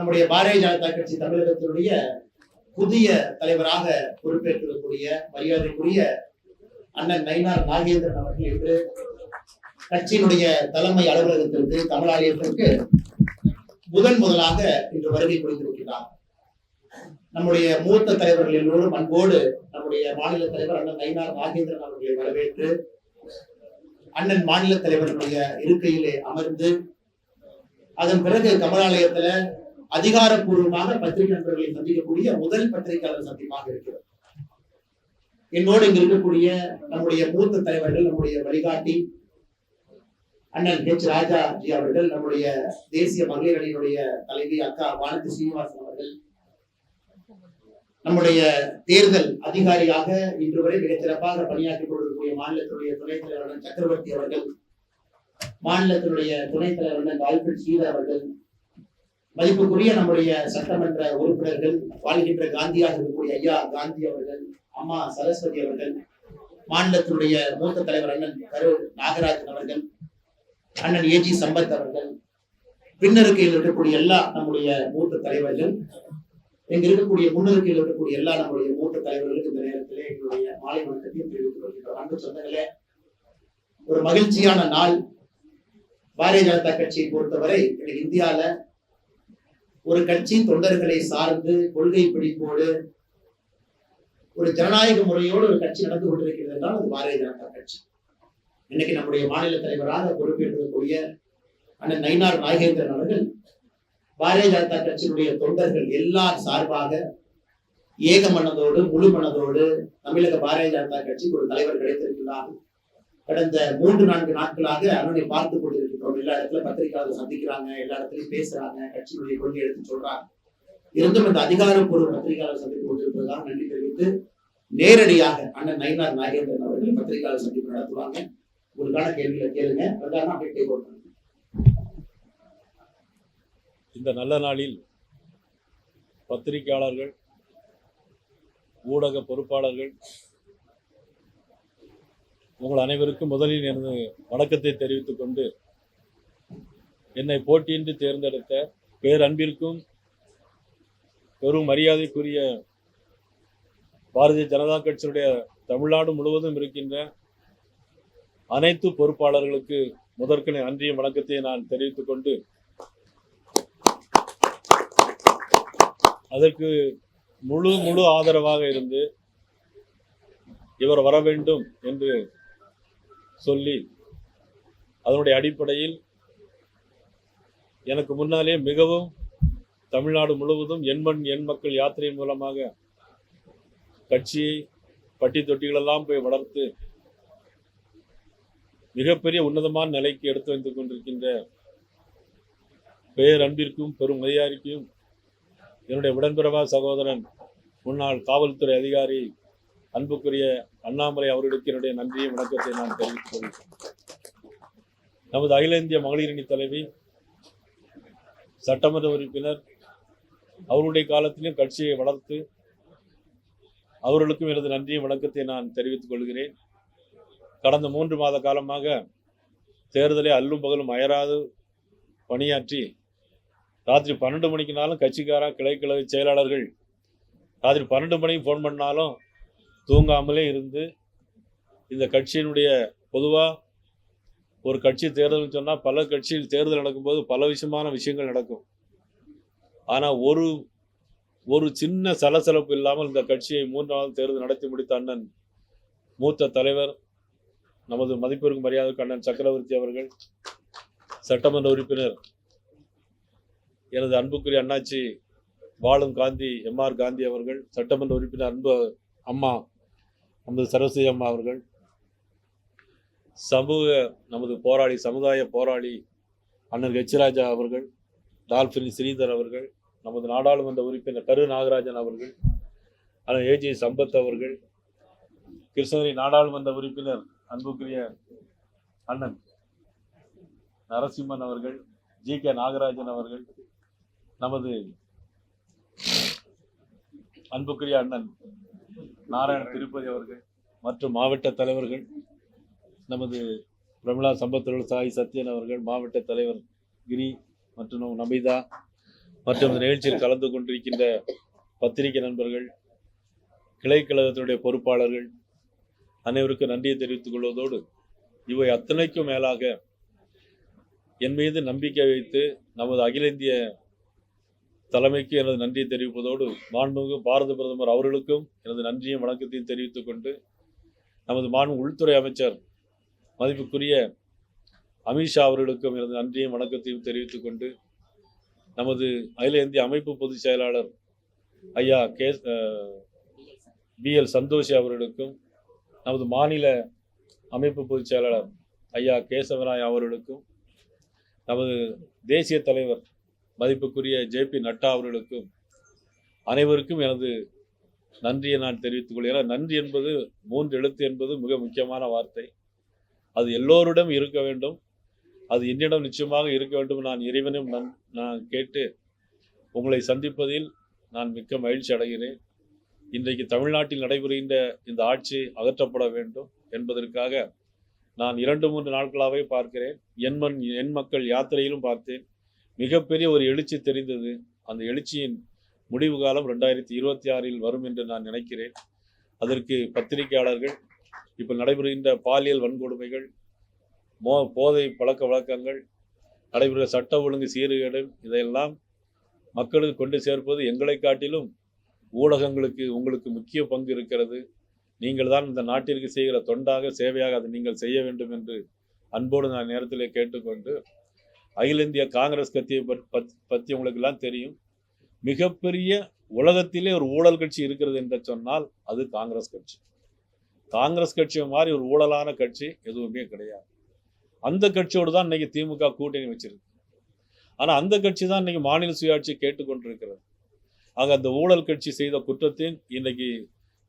நம்முடைய பாரதிய ஜனதா கட்சி தமிழகத்தினுடைய புதிய தலைவராக பொறுப்பேற்றிருக்கக்கூடிய மரியாதைக்குரிய அண்ணன் நயினார் நாகேந்திரன் அவர்கள் என்று கட்சியினுடைய தலைமை அலுவலகத்திற்கு தமிழாலயத்திற்கு முதன் முதலாக இன்று வருகை புரிந்திருக்கிறார் நம்முடைய மூத்த தலைவர்கள் எல்லோரும் அன்போடு நம்முடைய மாநில தலைவர் அண்ணன் நயினார் நாகேந்திரன் அவர்களை வரவேற்று அண்ணன் மாநில தலைவர்களுடைய இருக்கையிலே அமர்ந்து அதன் பிறகு கமலாலயத்துல அதிகாரப்பூர்வமாக பத்திரிகை நண்பர்களை சந்திக்கக்கூடிய முதல் பத்திரிகையாளர் சந்திப்பாக இருக்கிறது. என்னோடு இங்க இருக்கக்கூடிய நம்முடைய மூத்த தலைவர்கள் நம்முடைய வழிகாட்டி அண்ணன் ஹெச் ராஜா ஜி அவர்கள் நம்முடைய தேசிய மகளிர் அணியினுடைய தலைவி அக்கா வானதி சீனிவாசன் அவர்கள் நம்முடைய தேர்தல் அதிகாரியாக இன்று வரை மிகச் சிறப்பாக பணியாற்றிக் கொண்டிருக்கக்கூடிய மாநிலத்தினுடைய துணைத் தலைவர் சக்கரவர்த்தி அவர்கள் மாநிலத்தினுடைய துணைத் தலைவர் அண்ணன் ஆல்பர்ட் சீதா அவர்கள் மதிப்புக்குரிய நம்முடைய சட்டமன்ற உறுப்பினர்கள் வாழ்கின்ற காந்தியாக இருக்கக்கூடிய ஐயா காந்தி அவர்கள் அம்மா சரஸ்வதி அவர்கள் மாநிலத்தினுடைய மூத்த தலைவர் அண்ணன் கரு நாகராஜன் அவர்கள் அண்ணன் ஏஜி சம்பத் அவர்கள் பின்னருக்கையில் இருக்கக்கூடிய எல்லா நம்முடைய மூத்த தலைவர்கள் இங்க இருக்கக்கூடிய முன்னருக்கையில் இருக்கக்கூடிய எல்லா நம்முடைய மூத்த தலைவர்களுக்கு இந்த நேரத்திலே எங்களுடைய மாலை வணக்கத்தையும் தெரிவித்துக் கொள்கின்றோம். அன்பு சொந்தங்களே ஒரு மகிழ்ச்சியான நாள். பாரதிய ஜனதா கட்சியை பொறுத்தவரை இன்னைக்கு இந்தியால ஒரு கட்சி தொண்டர்களை சார்ந்து கொள்கை பிடிப்போடு ஒரு ஜனநாயக முறையோடு ஒரு கட்சி நடந்து கொண்டிருக்கிறது என்றால் அது பாரதிய ஜனதா கட்சி. இன்னைக்கு நம்முடைய மாநில தலைவராக பொறுப்பேற்றிருக்கக்கூடிய அண்ணன் நயினார் நாகேந்திரன் அவர்கள் பாரதிய ஜனதா கட்சியினுடைய தொண்டர்கள் எல்லார் சார்பாக ஏக மனதோடு முழு மனதோடு தமிழக பாரதிய ஜனதா கட்சிக்கு ஒரு தலைவர் கிடைத்திருக்கிறார். கடந்த மூன்று நான்கு நாட்களாக அண்ணனை பார்த்து எல்லா இடத்துல பத்திரிகையாளர் சந்திக்கிறாங்க எல்லா இடத்துலயும் பேசுறாங்க கட்சியினுடைய கொள்கை எடுத்து சொல்றாங்க. இருந்தும் இந்த அதிகாரப்பூர்வ பத்திரிகையாளர் சந்திப்பு கொண்டிருப்பதாக நன்றி தெரிவித்து நேரடியாக அண்ணன் நயினார் நாகேந்திரன் அவர்கள் பத்திரிகையாளர் சந்திப்பு நடத்துவாங்க. உங்களுக்கான கேள்விகளை கேளுங்க. பிரதான அப்படியே take over இந்த நல்ல நாளில் பத்திரிகையாளர்கள் ஊடக பொறுப்பாளர்கள் உங்கள் அனைவருக்கும் முதலில் எனது வணக்கத்தை தெரிவித்துக் கொண்டு என்னை போட்டியின்றி தேர்ந்தெடுத்த பேரன்பிற்கும் பெரும் மரியாதைக்குரிய பாரதிய ஜனதா கட்சியினுடைய தமிழ்நாடு முழுவதும் இருக்கின்ற அனைத்து பொறுப்பாளர்களுக்கு முதற்கனை அன்றிய வணக்கத்தை நான் தெரிவித்துக் கொண்டு அதற்கு முழு முழு ஆதரவாக இருந்து இவர் வர வேண்டும் என்று சொல்லி அதனுடைய அடிப்படையில் எனக்கு முன்னாலே மிகவும் தமிழ்நாடு முழுவதும் எண்மண் எண் மக்கள் யாத்திரை மூலமாக கட்சியை பட்டி தொட்டிகளெல்லாம் போய் வளர்த்து மிகப்பெரிய உன்னதமான நிலைக்கு எடுத்து வந்து கொண்டிருக்கின்ற பேரன்பிற்கும் பெரும் மரியாதைக்கும் என்னுடைய உடன்பிறவா சகோதரன் முன்னாள் காவல்துறை அதிகாரி அன்புக்குரிய அண்ணாமலை அவர்களுக்கு என்னுடைய நன்றியை வணக்கத்தை நான் தெரிவித்துக் கொள்கிறேன். நமது அகில இந்திய மகளிரணி தலைவி சட்டமன்ற உறுப்பினர் அவருடைய காலத்திலும் கட்சியை வளர்த்து அவர்களுக்கும் எனது நன்றியும் வணக்கத்தை நான் தெரிவித்துக் கொள்கிறேன். கடந்த மூன்று மாத காலமாக தேர்தலை அல்லும் பகலும் அயராது பணியாற்றி ராத்திரி பன்னெண்டு மணிக்குனாலும் கட்சிக்காரா கிளைக்கழக செயலாளர்கள் ராத்திரி பன்னெண்டு மணிக்கு ஃபோன் பண்ணாலும் தூங்காமலே இருந்து இந்த கட்சியினுடைய பொதுவாக ஒரு கட்சி தேர்தல்னு சொன்னால் பல கட்சியில் தேர்தல் நடக்கும்போது பல விஷயமான விஷயங்கள் நடக்கும். ஆனால் ஒரு ஒரு சின்ன சலசலப்பு இல்லாமல் இந்த கட்சியை மூன்றாவது தேர்தல் நடத்தி முடித்த அண்ணன் மூத்த தலைவர் நமது மதிப்பிற்கு மரியாதைக்கு அண்ணன் சக்கரவர்த்தி அவர்கள் சட்டமன்ற உறுப்பினர் எனது அன்புக்குரிய அண்ணாச்சி வாழும் காந்தி எம்ஆர் காந்தி அவர்கள் சட்டமன்ற உறுப்பினர் அன்பு அம்மா நமது சரஸ்வதி அம்மா அவர்கள் சமூக நமது போராளி சமுதாய போராளி அண்ணன் ஹெச்ராஜா அவர்கள் டால்பின் ஸ்ரீதர் அவர்கள் நமது நாடாளுமன்ற உறுப்பினர் கரு நாகராஜன் அவர்கள் அண்ணன் ஏஜி சம்பத் அவர்கள் கிருஷ்ணகிரி நாடாளுமன்ற உறுப்பினர் அன்புக்குரிய அண்ணன் நரசிம்மன் அவர்கள் ஜி கே நாகராஜன் அவர்கள் நமது அன்புக்குரிய அண்ணன் நாராயண திருப்பதி அவர்கள் மற்றும் மாவட்ட தலைவர்கள் நமது பிரமிளா சம்பத்தோடு சாய் சத்யன் அவர்கள் மாவட்ட தலைவர் கிரி மற்றும் நமிதா மற்றும் இந்த நிகழ்ச்சியில் கலந்து கொண்டிருக்கின்ற பத்திரிகை நண்பர்கள் கிளை கழகத்தினுடைய பொறுப்பாளர்கள் அனைவருக்கும் நன்றியை தெரிவித்துக் கொள்வதோடு இவை அத்தனைக்கும் மேலாக என் மீது நம்பிக்கை வைத்து நமது அகில இந்திய தலைமைக்கு எனது நன்றியை தெரிவிப்பதோடு மாண்புமிகு பாரத பிரதமர் அவர்களுக்கும் எனது நன்றியும் வணக்கத்தையும் தெரிவித்துக் கொண்டு நமது மாண்பு உள்துறை அமைச்சர் மதிப்புக்குரிய அமித்ஷா அவர்களுக்கும் எனது நன்றியும் வணக்கத்தையும் தெரிவித்துக் கொண்டு நமது அகில இந்திய அமைப்பு பொதுச் செயலாளர் ஐயா கே பி எல் சந்தோஷி அவர்களுக்கும் நமது மாநில அமைப்பு பொதுச் செயலாளர் ஐயா கேசவராய் அவர்களுக்கும் நமது தேசிய தலைவர் மதிப்புக்குரிய ஜே பி நட்டா அவர்களுக்கும் அனைவருக்கும் எனது நன்றியை நான் தெரிவித்துக் கொள்கிறேன். நன்றி என்பது மூன்று எழுத்து என்பது மிக முக்கியமான வார்த்தை. அது எல்லோரிடம் இருக்க வேண்டும். அது என்னிடம் நிச்சயமாக இருக்க வேண்டும். நான் இறைவனும் நான் நான் கேட்டு உங்களை சந்திப்பதில் நான் மிக்க மகிழ்ச்சி அடைகிறேன். இன்றைக்கு தமிழ்நாட்டில் நடைபெறுகின்ற இந்த ஆட்சி அகற்றப்பட வேண்டும் என்பதற்காக நான் இரண்டு மூன்று நாட்களாகவே பார்க்கிறேன். என் மண் என் மக்கள் யாத்திரையிலும் பார்த்தேன். மிகப்பெரிய ஒரு எழுச்சி தெரிந்தது. அந்த எழுச்சியின் முடிவு காலம் ரெண்டாயிரத்தி இருபத்தி ஆறில் வரும் என்று நான் நினைக்கிறேன். அதற்கு பத்திரிகையாளர்கள் இப்போ நடைபெறுகின்ற பாலியல் வன்கொடுமைகள் மோ போதை பழக்க வழக்கங்கள் நடைபெறுகிற சட்ட ஒழுங்கு சீர்கேடு இதையெல்லாம் மக்களுக்கு கொண்டு சேர்ப்பது எங்களை காட்டிலும் ஊடகங்களுக்கு உங்களுக்கு முக்கிய பங்கு இருக்கிறது. நீங்கள் தான் இந்த நாட்டிற்கு செய்கிற தொண்டாக சேவையாக அதை நீங்கள் செய்ய வேண்டும் என்று அன்போடு நான் நேரத்திலே கேட்டுக்கொண்டு அகில இந்திய காங்கிரஸ் கட்சியை பத்- பற்றி உங்களுக்கு எல்லாம் தெரியும். மிகப்பெரிய உலகத்திலே ஒரு ஊழல் கட்சி இருக்கிறது என்று சொன்னால் அது காங்கிரஸ் கட்சி. காங்கிரஸ் கட்சி மாதிரி ஒரு ஊழலான கட்சி எதுவுமே கிடையாது. அந்த கட்சியோடு தான் இன்னைக்கு திமுக கூட்டணி வச்சிருக்கு. ஆனால் அந்த கட்சி தான் இன்னைக்கு மாநில சுயாட்சி கேட்டுக்கொண்டிருக்கிறது. ஆக அந்த ஊழல் கட்சி செய்த குற்றத்தின் இன்னைக்கு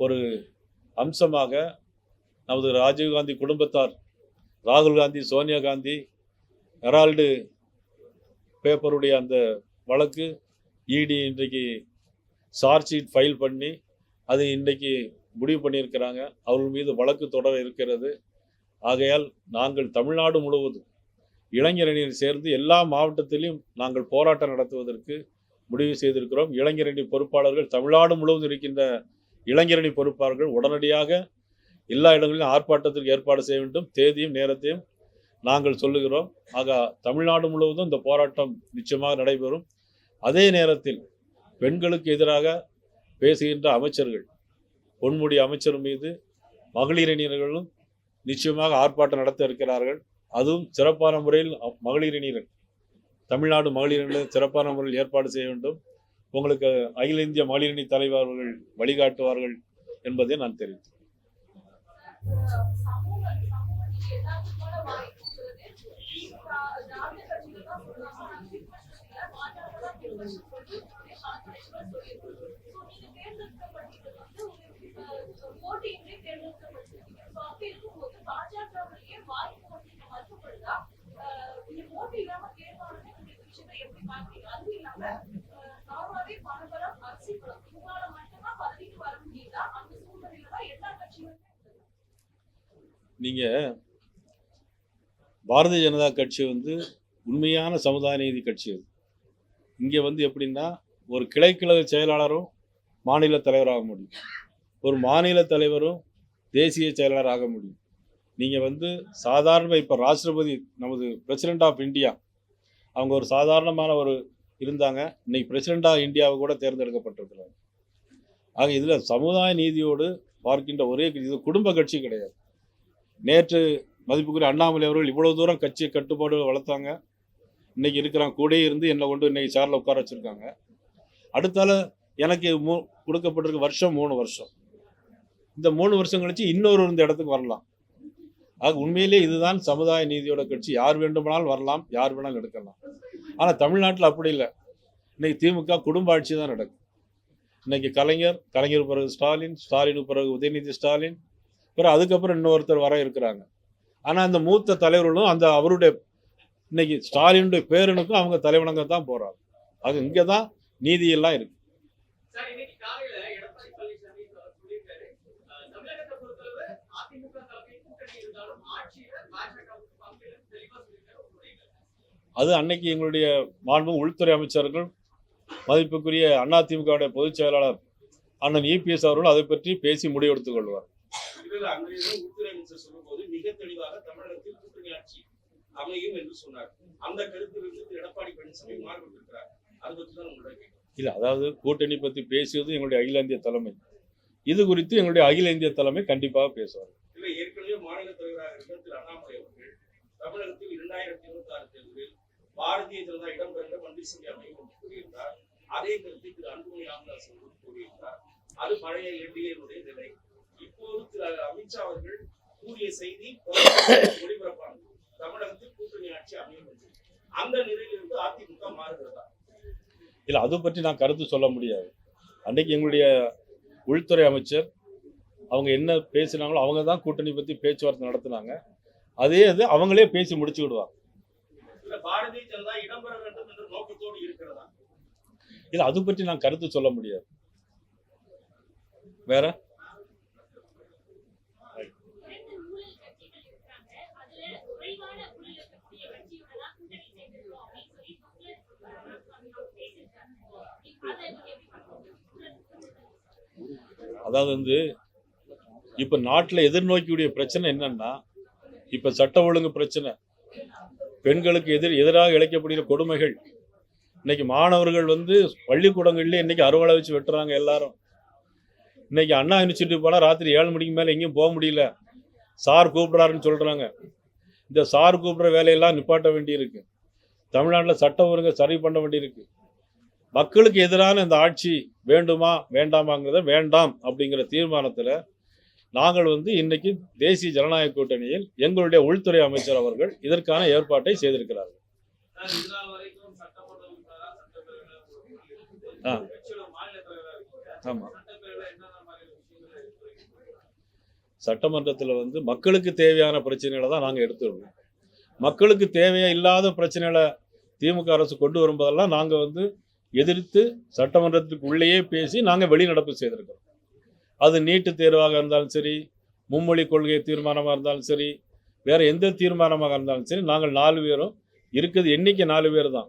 ஒரு அம்சமாக நமது ராஜீவ்காந்தி குடும்பத்தார் ராகுல் காந்தி சோனியா காந்தி ஹெரால்டு பேப்பருடைய அந்த வழக்கு இடி இன்றைக்கு சார்ஜ் ஷீட் ஃபைல் பண்ணி அது இன்றைக்கு முடிவு பண்ணியிருக்கிறாங்க. அவர்கள் மீது வழக்கு தொடர இருக்கிறது. ஆகையால் நாங்கள் தமிழ்நாடு முழுவதும் இளைஞரணியில் சேர்ந்து எல்லா மாவட்டத்திலும் நாங்கள் போராட்டம் நடத்துவதற்கு முடிவு செய்திருக்கிறோம். இளைஞரணி பொறுப்பாளர்கள் தமிழ்நாடு முழுவதும் இருக்கின்ற இளைஞரணி பொறுப்பாளர்கள் உடனடியாக எல்லா இடங்களிலும் ஆர்ப்பாட்டத்திற்கு ஏற்பாடு செய்ய வேண்டும். தேதியும் நேரத்தையும் நாங்கள் சொல்லுகிறோம். ஆக தமிழ்நாடு முழுவதும் இந்த போராட்டம் நிச்சயமாக நடைபெறும். அதே நேரத்தில் பெண்களுக்கு எதிராக பேசுகின்ற அமைச்சர்கள் பொன்முடி அமைச்சர் மீது மகளிரணியர்களும் நிச்சயமாக ஆர்ப்பாட்டம் நடத்த இருக்கிறார்கள். அதுவும் சிறப்பான முறையில் மகளிர் அணியினர் தமிழ்நாடு மகளிரணியில் சிறப்பான முறையில் ஏற்பாடு செய்ய வேண்டும். உங்களுக்கு அகில இந்திய மகளிர் தலைவர் அவர்கள் வழிகாட்டுவார்கள் என்பதை நான் தெரிவித்தேன் சமூக சமூக நீதி எல்லாத்துக்குமான வாய்ப்புங்கிறது திமுக திராவிட கட்சிகள் தான் சொல்றாங்க ஆனா பின்பற்றல பாஜக தான் பின்பற்ற சொல்லி உங்களுடைய கான்ஃபரன்ஸ்ல சொல்லியிருக்காங்க ஸோ நீங்க தேர்ந்தெடுக்கப்பட்டது வந்து உங்களுக்கு போட்டியின்றி தேர்ந்தெடுக்கப்பட்டிருக்கீங்க ஸோ அப்படி இருக்கும்போது பாஜகவுடைய வாய்ப்பு வந்து நீங்க மறுக்கப்படுதா அஹ் நீங்க போட்டி இல்லாம தேர்வானது இந்த விஷயத்தை எப்படி பாக்குறீங்க அது இல்லாம அஹ் நார்மலாவே பணபலம் அரசு பலம் உங்களால மட்டும்தான் பதவிக்கு வர முடியுதா அந்த சூழ்நிலையில தான் எல்லா கட்சிகளுமே நீங்க பாரதிய ஜனதா கட்சி வந்து உண்மையான சமுதாய நீதி கட்சி அது. இங்கே வந்து எப்படின்னா ஒரு கிளைக்கழக செயலாளரும் மாநில தலைவராக முடியும். ஒரு மாநில தலைவரும் தேசிய செயலாளர் ஆக முடியும். நீங்கள் வந்து சாதாரண இப்போ ராஷ்டிரபதி நமது பிரசிடெண்ட் ஆஃப் இந்தியா அவங்க ஒரு சாதாரணமான ஒரு இருந்தாங்க. இன்னைக்கு பிரசிடெண்ட் ஆஃப் இந்தியாவை கூட தேர்ந்தெடுக்கப்பட்டிருக்கிறாங்க. ஆக இதில் சமுதாய நீதியோடு பார்க்கின்ற ஒரே இது குடும்ப கட்சி கிடையாது. நேற்று மதிப்புக்குரிய அண்ணாமலை அவர்கள் இவ்வளோ தூரம் கட்சி கட்டுப்பாடு வளர்த்தாங்க. இன்னைக்கு இருக்கிறாங்க கூடயே இருந்து என்னை கொண்டு இன்னைக்கு சேரில் உட்கார வச்சுருக்காங்க. அடுத்தால எனக்கு மூ கொடுக்கப்பட்டிருக்க வருஷம் மூணு வருஷம். இந்த மூணு வருஷம் கழிச்சு இன்னொரு இந்த இடத்துக்கு வரலாம். ஆக உண்மையிலே இதுதான் சமுதாய நீதியோட கட்சி. யார் வேண்டுமானாலும் வரலாம் யார் வேணாலும் எடுக்கலாம். ஆனால் தமிழ்நாட்டில் அப்படி இல்லை. இன்னைக்கு திமுக குடும்ப ஆட்சி தான் நடக்கும். இன்னைக்கு கலைஞர் கலைஞர் பிறகு ஸ்டாலின் ஸ்டாலின் பிறகு உதயநிதி ஸ்டாலின் பிறகு அதுக்கப்புறம் இன்னொருத்தர் வர இருக்கிறாங்க. ஆனா அந்த மூத்த தலைவர்களும் அந்த அவருடைய இன்னைக்கு ஸ்டாலினுடைய பேரனுக்கும் அவங்க தலைவணங்க தான் போறாங்க. அது இங்கே தான் நீதியெல்லாம் இருக்கு. அது அன்னைக்கு எங்களுடைய மாண்பு உள்துறை அமைச்சர்கள் மதிப்புக்குரிய அதிமுகவுடைய பொதுச் செயலாளர் அண்ணன் இபிஎஸ் அவர்கள் அதை பற்றி பேசி முடிவெடுத்துக் கொள்வார். இல்ல அதாவது கூட்டணி பத்தி பேசியது எங்களுடைய அகில இந்திய தலைமை. இது குறித்து எங்களுடைய அகில இந்திய தலைமை கண்டிப்பாக பேசுவார் இதுல ஏற்கனவே மாநில தலைவராக இருந்த திரு அண்ணாமலை அவர்கள் தமிழகத்தில் இரண்டாயிரத்தி இருபத்தி ஆறு தேர்தலில் பாரதிய ஜனதா இடம்பெறுந்த மந்திரிசபை அமையும் என்று கூறியிருந்தார் அதே கருத்தை திரு அன்புமணி ராமதாஸ் அவர்கள் கூறியிருந்தார் அது பழைய என்டிஏனுடைய நிலை. இப்போது திரு அமித்ஷா அவர்கள் கூறிய செய்தி ஒளிபரப்பானது. தமிழகத்தில் கூட்டணி ஆட்சி அமையும் என்று. அந்த நிலையிலிருந்து அதிமுக மாறுகிறதா? இல்லை அது பற்றி நான் கருத்து சொல்ல முடியாது. அன்னைக்கு எங்களுடைய உள்துறை அமைச்சர் அவங்க என்ன பேசினாங்களோ அவங்க தான் கூட்டணி பற்றி பேச்சுவார்த்தை நடத்தினாங்க. அதே இது அவங்களே பேசி முடிச்சு விடுவாங்க பாரதிய ஜனதா இடம்பெற வேண்டும் என்ற நோக்கத்தோடு இருக்கிறதா? இல்ல அது பற்றி நான் கருத்து சொல்ல முடியாது. வேற? அதாவது வந்து இப்ப நாட்டுல எதிர்நோக்கியுடைய பிரச்சனை என்னன்னா இப்ப சட்ட ஒழுங்கு பிரச்சனை. பெண்களுக்கு எதிர் எதிராக இழைக்கப்படுகிற கொடுமைகள். இன்னைக்கு மாணவர்கள் வந்து பள்ளிக்கூடங்கள்லேயே இன்னைக்கு அறுவலை வச்சு வெட்டுறாங்க எல்லாரும். இன்னைக்கு அண்ணா யூனிவர்சிட்டி போனால் ராத்திரி ஏழு மணிக்கு மேலே எங்கேயும் போக முடியல. சார் கூப்பிட்றாருன்னு சொல்கிறாங்க இந்த சார் கூப்பிட்ற வேலையெல்லாம் நிப்பாட்ட வேண்டியிருக்கு. தமிழ்நாட்டில் சட்டம் ஒழுங்கை சரி பண்ண வேண்டியிருக்கு. மக்களுக்கு எதிரான இந்த ஆட்சி வேண்டுமா வேண்டாமாங்கிறத வேண்டாம் அப்படிங்கிற தீர்மானத்தில் நாங்கள் வந்து இன்னைக்கு தேசிய ஜனநாயக கூட்டணியில் எங்களுடைய உள்துறை அமைச்சர் அவர்கள் இதற்கான ஏற்பாட்டை செய்திருக்கிறார்கள். ஆமா. சட்டமன்றத்தில் வந்து மக்களுக்கு தேவையான பிரச்சனைகளை தான் நாங்கள் எடுத்துருவோம் மக்களுக்கு தேவையா இல்லாத பிரச்சனைகளை திமுக அரசு கொண்டு வரும்போதெல்லாம் நாங்கள் வந்து எதிர்த்து சட்டமன்றத்துக்கு உள்ளேயே பேசி நாங்கள் வெளிநடப்பு செய்திருக்கிறோம். அது நீட்டு தேர்வாக இருந்தாலும் சரி மும்மொழி கொள்கை தீர்மானமாக இருந்தாலும் சரி வேறு எந்த தீர்மானமாக இருந்தாலும் சரி நாங்கள் நாலு பேரும் இருக்குது என்றைக்கு நாலு பேர் தான்.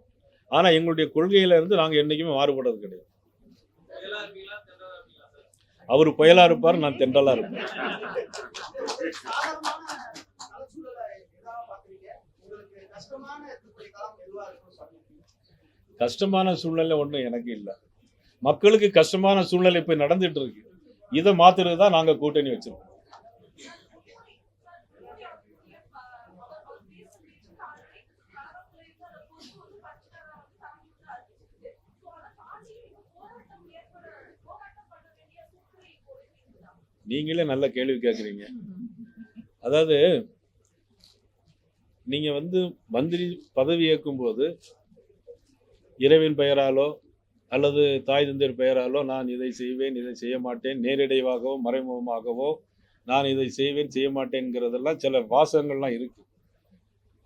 ஆனால் எங்களுடைய கொள்கையிலேருந்து நாங்கள் என்றைக்குமே மாறுபடுறது கிடையாது. அவர் புயலாக இருப்பார் நான் தென்றலாக இருப்பேன். கஷ்டமான கஷ்டமான சூழ்நிலை ஒன்றும் எனக்கு இல்லை. மக்களுக்கு கஷ்டமான சூழ்நிலை இப்போ நடந்துட்டு இருக்கு. இதை மாத்துறது தான் நாங்கள் கூட்டணி வச்சிருக்கோம். நீங்களே நல்ல கேள்வி கேட்குறீங்க அதாவது நீங்கள் வந்து மந்திரி பதவி ஏற்கும்போது இரவின் பெயராலோ அல்லது தாய் தந்தையர் பெயராலோ நான் இதை செய்வேன் இதை செய்ய மாட்டேன் நேரிடைவாகவோ மறைமுகமாகவோ நான் இதை செய்வேன் செய்ய மாட்டேங்கிறதெல்லாம் சில வாசகங்கள்லாம் இருக்குது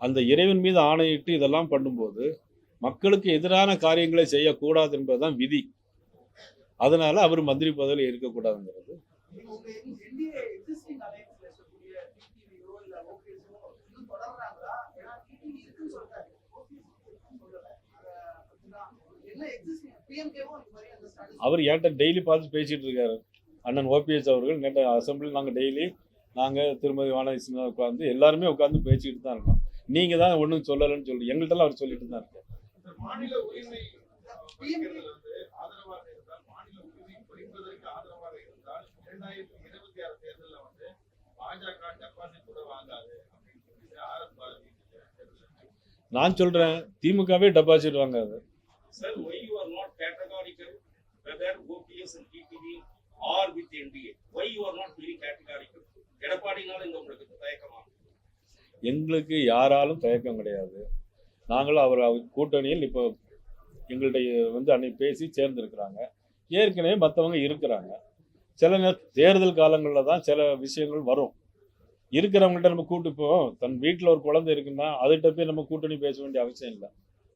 அந்த இறைவன் மீது ஆணையிட்டு இதெல்லாம் பண்ணும்போது மக்களுக்கு எதிரான காரியங்களை செய்யக்கூடாது என்பதுதான் விதி. அதனால அவர் மந்திரி பதவியில் இருக்கக்கூடாதுங்கிறது. அவர் என்கிட்ட டெய்லி பார்த்து பேசிட்டு இருக்காரு. அண்ணன் ஓபிஎஸ் அவர்கள் நேற்று அசம்பிளி நாங்கள் டெய்லி நாங்கள் திருமதி வானதி சின்ன உட்காந்து எல்லாருமே உட்காந்து பேசிக்கிட்டு தான் இருக்கோம். நீங்கள் தான் ஒன்றும் சொல்லலைன்னு சொல்லி எங்கள்கிட்டலாம் அவர் சொல்லிட்டு தான் இருக்கார். நான் சொல்கிறேன் திமுகவே டெபாசிட் வாங்காது. Sir, why you are not categorical whether OPS and TTV are with NDA? Why you are not very categorical? எடப்பாடினால இந்த உங்களுக்கு தயக்கமா? எங்களுக்கு யாராலும் தயக்கம் கிடையாது. நாங்களும் அவர் கூட்டணியில் இப்போ எங்கள்கிட்ட வந்து அன்னைக்கு பேசி சேர்ந்துருக்கிறாங்க. ஏற்கனவே மற்றவங்க இருக்கிறாங்க. சில நேர தேர்தல் காலங்களில் தான் சில விஷயங்கள் வரும். இருக்கிறவங்கள்ட்ட நம்ம கூட்டு போவோம். தன் வீட்டில் ஒரு குழந்தை இருக்குன்னா அதுகிட்ட போய் நம்ம கூட்டணி பேச வேண்டிய அவசியம் இல்லை.